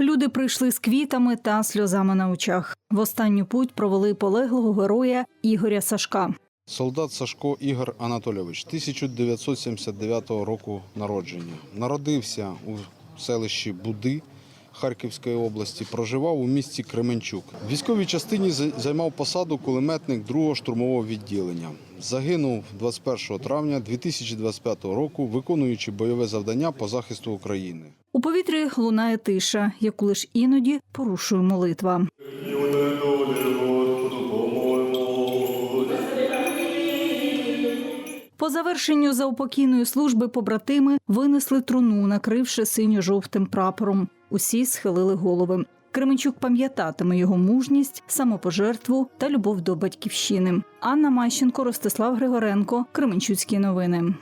Люди прийшли з квітами та сльозами на очах. В останню путь провели полеглого героя Ігоря Сашка. Солдат Сашко Ігор Анатолійович, 1979 року народження. Народився у селищі Буди Харківської області, проживав у місті Кременчук. В військовій частині за- займав посаду кулеметник 2-го штурмового відділення. Загинув 21 травня 2025 року, виконуючи бойове завдання по захисту України. У повітрі лунає тиша, яку лиш іноді порушує молитва. По завершенню заупокійної служби побратими винесли труну, накривши синьо-жовтим прапором. Усі схилили голови. Кременчук пам'ятатиме його мужність, самопожертву та любов до батьківщини. Анна Мащенко, Ростислав Григоренко, Кременчуцькі новини.